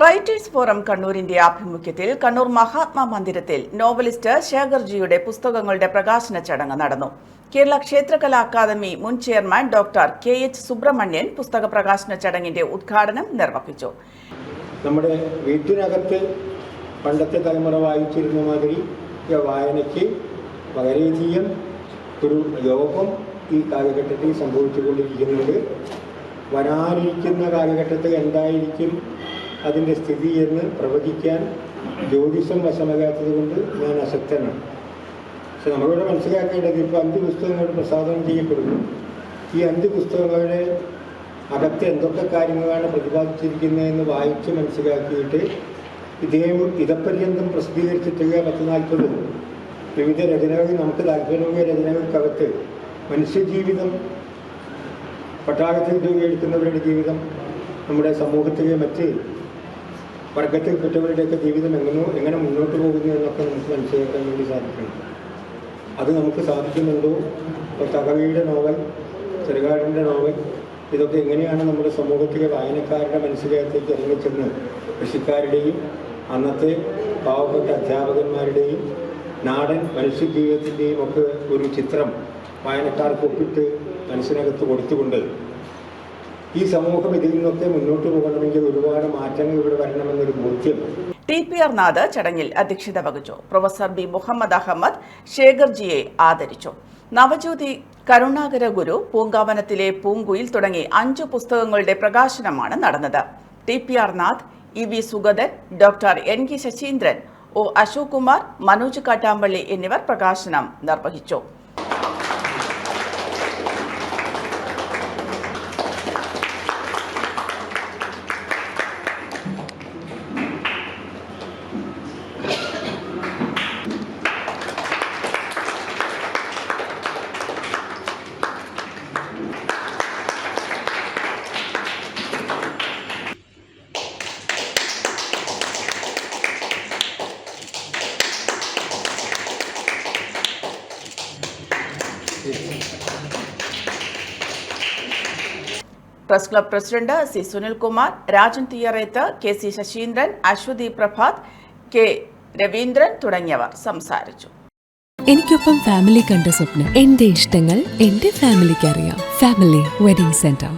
Writers forum കണ്ണൂരിന്റെ ആഭിമുഖ്യത്തിൽ കണ്ണൂർ മഹാത്മാ മന്ദിരത്തിൽ novelist ശേഖർജിയുടെ പുസ്തകങ്ങളുടെ പ്രകാശന ചടങ്ങ് നടന്നു. കേരള ക്ഷേത്രകലാ അക്കാദമി മുൻ chairman doctor K. H. Subrahmanyan പുസ്തക പ്രകാശന ചടങ്ങിന്റെ ഉദ്ഘാടനം നിർവഹിച്ചു. നമ്മുടെ വീട്ടിനകത്ത് പണ്ടത്തെ തലമുറ വായിച്ചിരുന്ന മാതിരി വായനയ്ക്ക് വളരെയധികം ഒരു യോഗം ഈ കാലഘട്ടത്തിൽ സംഭവിച്ചുകൊണ്ടിരിക്കുന്നുണ്ട്. വരാനിരിക്കുന്ന കാലഘട്ടത്തിൽ എന്തായിരിക്കും അതിന്റെ സ്ഥിതി എന്ന് പ്രവചിക്കാൻ ജ്യോതിഷം വശമകാത്തത് കൊണ്ട് ഞാൻ അശക്തനാണ്. പക്ഷെ നമ്മളിവിടെ മനസ്സിലാക്കേണ്ടത് ഇപ്പോൾ അഞ്ച് പുസ്തകങ്ങൾ പ്രസാദനം ചെയ്യപ്പെടുന്നു. ഈ അഞ്ച് പുസ്തകങ്ങളുടെ അകത്ത് എന്തൊക്കെ കാര്യങ്ങളാണ് പ്രതിപാദിച്ചിരിക്കുന്നതെന്ന് വായിച്ച് മനസ്സിലാക്കിയിട്ട് ഇദ്ദേഹം ഇതപര്യന്തം പ്രസിദ്ധീകരിച്ചിട്ടുള്ള പത്ത് നാൽപ്പത് വിവിധ രചനകൾ നമുക്ക് താല്പര്യമുള്ള രചനകൾക്കകത്ത് മനുഷ്യജീവിതം പട്ടാളത്തിൽ ജോലി എടുക്കുന്നവരുടെ ജീവിതം നമ്മുടെ സമൂഹത്തിലെ മറ്റ് വർഗത്തിൽപ്പെട്ടവരുടെയൊക്കെ ജീവിതം എങ്ങനെ എങ്ങനെ മുന്നോട്ട് പോകുന്നു എന്നൊക്കെ നമുക്ക് മനസ്സിലാക്കാൻ വേണ്ടി സാധിക്കണം. അത് നമുക്ക് സാധിക്കുന്നുണ്ടോ? ഇപ്പോൾ തകഴിയുടെ നോവൽ ചെറുകാടിന്റെ നോവൽ ഇതൊക്കെ എങ്ങനെയാണ് നമ്മുടെ സമൂഹത്തിലെ വായനക്കാരുടെ മനസ്സിലേക്ക് ഇറങ്ങിച്ചെന്ന് കൃഷിക്കാരുടെയും അന്നത്തെ പാവപ്പെട്ട അധ്യാപകന്മാരുടെയും നാടൻ മനുഷ്യജീവിതത്തിന്റെയും ഒക്കെ ഒരു ചിത്രം വായനക്കാർക്ക് ഒപ്പിട്ട് മനസ്സിനകത്ത് കൊടുത്തുകൊണ്ട് ഈ സമൂഹം ഇതിൽ നിന്നൊക്കെ മുന്നോട്ട് പോകണമെങ്കിൽ ഒരുപാട് മാറ്റങ്ങൾ ഇവിടെ വരണമെന്നൊരു ബോധ്യം. ടി പി ആർ നാഥ് ചടങ്ങിൽ അധ്യക്ഷത വഹിച്ചു. പ്രൊഫസർ ബി മുഹമ്മദ് അഹമ്മദ് ശേഖർജിയെ ആദരിച്ചു. നവജ്യോതി കരുണാകര ഗുരു പൂങ്കാവനത്തിലെ പൂങ്കുയിൽ തുടങ്ങി അഞ്ചു പുസ്തകങ്ങളുടെ പ്രകാശനമാണ് നടന്നത്. T P R Nath E V Sugathan doctor N K Sasheendran O Ashok Kumar Manoj Kattampally എന്നിവർ പ്രകാശനം നിർവഹിച്ചു. Press club president C Sunilkumar Rajan Theeyareth K C Sasheendran Aswathi Prabhath K Raveendran തുടങ്ങിയവർ സംസാരിച്ചു. എനിക്കൊപ്പം ഫാമിലി കണ്ട സ്വപ്നം എന്റെ ഇഷ്ടങ്ങൾ എന്റെ ഫാമിലിക്ക് അറിയാം. Family wedding centre.